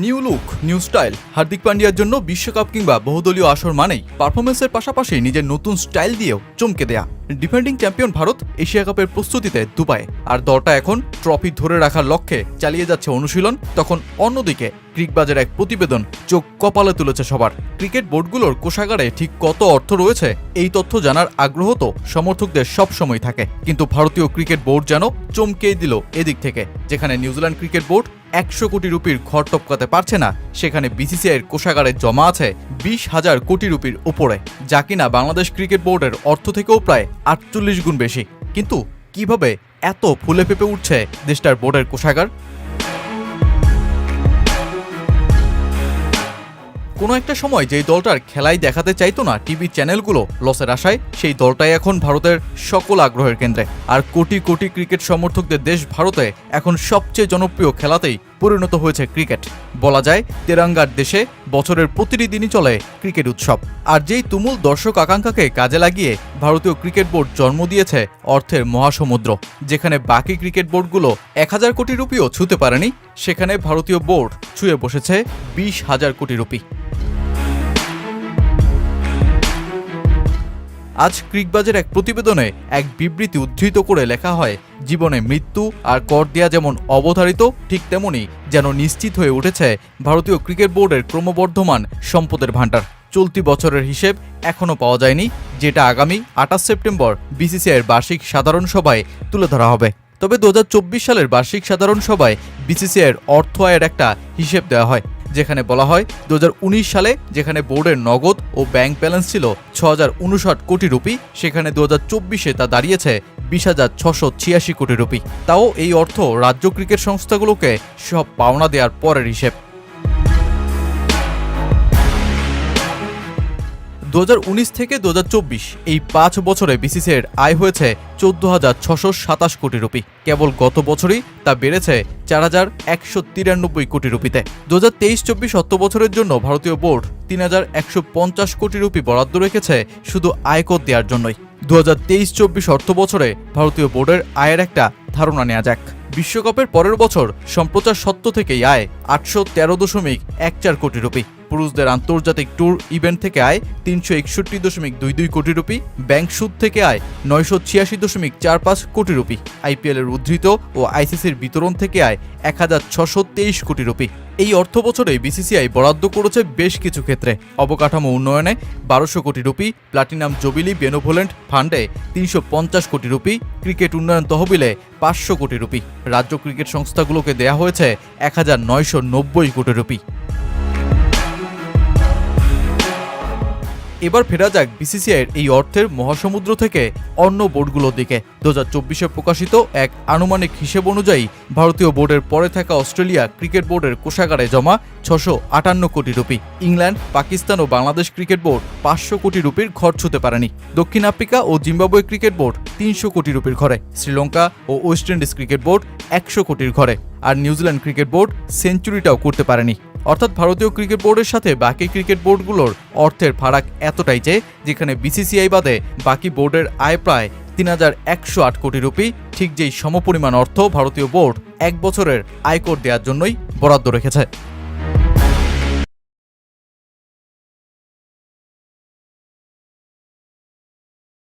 New look, new style. Hardik পান্ডিয়ার জন্য বিশ্বকাপ কিংবা বহুদলীয় আসর মানেই পারফরমেন্সের পাশাপাশি নিজের নতুন স্টাইল দিয়েও চমকে দেয়া। ডিফেন্ডিং চ্যাম্পিয়ন ভারত এশিয়া কাপের প্রস্তুতিতে দুবাই আর দলটা এখন ট্রফি ধরে রাখার লক্ষ্যে চালিয়ে যাচ্ছে অনুশীলন, তখন অন্যদিকে ক্রিকবাজের এক প্রতিবেদন চোখ কপালে তুলেছে সবার। ক্রিকেট বোর্ডগুলোর কোষাগারে ঠিক কত অর্থ রয়েছে, এই তথ্য জানার আগ্রহ তো সমর্থকদের সব সময় থাকে। কিন্তু ভারতীয় ক্রিকেট বোর্ড যেন চমকেই দিল এদিক থেকে, যেখানে নিউজিল্যান্ড ক্রিকেট বোর্ড একশো কোটি রুপির ঘর টপকাতে পারছে না, সেখানে বিসিসিআইয়ের কোষাগারে জমা আছে বিশ হাজার কোটি রুপির ওপরে যা কিনা বাংলাদেশ ক্রিকেট বোর্ডের অর্থ থেকেও প্রায় আটচল্লিশ গুণ বেশি। কিন্তু কীভাবে এত ফুলে পেঁপে উঠছে দেশটার বোর্ডের কোষাগার? কোনো একটা সময় যেই দলটার খেলাই দেখাতে চাইতো না টিভি চ্যানেলগুলো, লসের আশায় সেই দলটাই এখন ভারতের সকল আগ্রহের কেন্দ্রে। আর কোটি কোটি ক্রিকেট সমর্থকদের দেশ ভারতে এখন সবচেয়ে জনপ্রিয় খেলাতেই পরিণত হয়েছে ক্রিকেট। বলা যায়, তেরাঙ্গার দেশে বছরের প্রতিটি দিনই চলে ক্রিকেট উৎসব। আর যেই তুমুল দর্শক আকাঙ্ক্ষাকে কাজে লাগিয়ে ভারতীয় ক্রিকেট বোর্ড জন্ম দিয়েছে অর্থের মহাসমুদ্র, যেখানে বাকি ক্রিকেট বোর্ডগুলো এক হাজার কোটি রুপিও ছুঁতে পারেনি, সেখানে ভারতীয় বোর্ড ছুঁয়ে বসেছে বিশ হাজার কোটি রুপি। আজ ক্রিকবাজের এক প্রতিবেদনে এক বিবৃতি উদ্ধৃত করে লেখা হয়, জীবনে মৃত্যু আর কর দেয়া যেমন অবধারিত, ঠিক তেমনি যেন নিশ্চিত হয়ে উঠেছে ভারতীয় ক্রিকেট বোর্ডের ক্রমবর্ধমান সম্পদের ভাণ্ডার। চলতি বছরের হিসেব এখনও পাওয়া যায়নি, যেটা আগামী আঠাশ সেপ্টেম্বর বিসিসিআইয়ের বার্ষিক সাধারণ সভায় তুলে ধরা হবে। তবে দু হাজার চব্বিশ সালের বার্ষিক সাধারণ সভায় বিসিসিআইয়ের অর্থ আয়ের একটা হিসেব দেওয়া হয়। যেখানে বলা হয় দু হাজার উনিশ সালে যেখানে বোর্ডের নগদ ও ব্যাংক ব্যালেন্স ছিল ছ কোটি রুপি, সেখানে দু চব্বিশে তা দাঁড়িয়েছে বিশ হাজার ছশো ছিয়াশি কোটি রুপি। তাও এই অর্থ রাজ্য ক্রিকেট সংস্থাগুলোকে সব পাওনা দেওয়ার পরের হিসেব। দু হাজার উনিশ থেকে দু হাজার চব্বিশ, এই পাঁচ বছরে বিসিসিআইয়ের আয় হয়েছে চোদ্দ হাজার ছশো সাতাশ কোটি রুপি। কেবল গত বছরই তা বেড়েছে চার হাজার একশো তিরানব্বই কোটি রুপিতে। দু হাজার তেইশ চব্বিশ অর্থ বছরের জন্য ভারতীয় বোর্ড তিন হাজার একশো পঞ্চাশ কোটি রুপি বরাদ্দ রেখেছে শুধু আয়কর দেওয়ার জন্যই। দু হাজার তেইশ চব্বিশ অর্থ বছরে ভারতীয় বোর্ডের আয়ের একটা ধারণা নেওয়া যাক। বিশ্বকাপের পরের বছর সম্প্রচার সত্ত্ব থেকেই আয় আটশো তেরো দশমিক এক চার কোটি রুপি। পুরুষদের আন্তর্জাতিক ট্যুর ইভেন্ট থেকে আয় তিনশো একষট্টি দশমিক দুই দুই কোটি রুপি, ব্যাংক সুদ থেকে আয় নয়শো ছিয়াশি দশমিক চার পাঁচ কোটি রুপি আইপিএলের উদ্ধৃত ও আইসিসির বিতরণ থেকে আয় এক হাজার ছশো তেইশ কোটি রুপি। এই অর্থ বছরে বিসিসিআই বরাদ্দ করেছে বেশ কিছু ক্ষেত্রে। অবকাঠামো উন্নয়নে বারোশো কোটি রুপি, প্লাটিনাম জবিলি বেনোভোলেন্ট ফান্ডে তিনশো পঞ্চাশ কোটি রুপি, ক্রিকেট উন্নয়ন তহবিলে পাঁচশো কোটি রুপি। রাজ্য ক্রিকেট সংস্থাগুলোকে দেয়া হয়েছে এক হাজার নয়শো নব্বই কোটি রুপি। এবার ফেরা যাক বিসিসিআইয়ের এই অর্থের মহাসমুদ্র থেকে অন্য বোর্ডগুলোর দিকে। দু হাজার প্রকাশিত এক আনুমানিক হিসেব অনুযায়ী ভারতীয় বোর্ডের পরে থাকা অস্ট্রেলিয়া ক্রিকেট বোর্ডের কোষাগারে জমা ছশো আটান্ন কোটি রুপি। ইংল্যান্ড, পাকিস্তান ও বাংলাদেশ ক্রিকেট বোর্ড পাঁচশো কোটি রুপির ঘর ছুতে পারেনি। দক্ষিণ আফ্রিকা ও জিম্বাবুয়ে ক্রিকেট বোর্ড তিনশো কোটি রুপির ঘরে। শ্রীলঙ্কা ও ওয়েস্ট ইন্ডিজ ক্রিকেট বোর্ড একশো কোটির ঘরে। আর নিউজিল্যান্ড ক্রিকেট বোর্ড সেঞ্চুরিটাও করতে পারেনি। অর্থাৎ ভারতীয় ক্রিকেট বোর্ডের সাথে বাকি ক্রিকেট বোর্ডগুলোর অর্থের ফারাক এতটাই যে, যেখানে বিসিসিআই বাদে বাকি বোর্ডের আয় প্রায় তিন হাজার একশো আট কোটি রুপি, ঠিক যেই সমপরিমাণ অর্থ ভারতীয় বোর্ড এক বছরের আয়কর দেওয়ার জন্যই বরাদ্দ রেখেছে।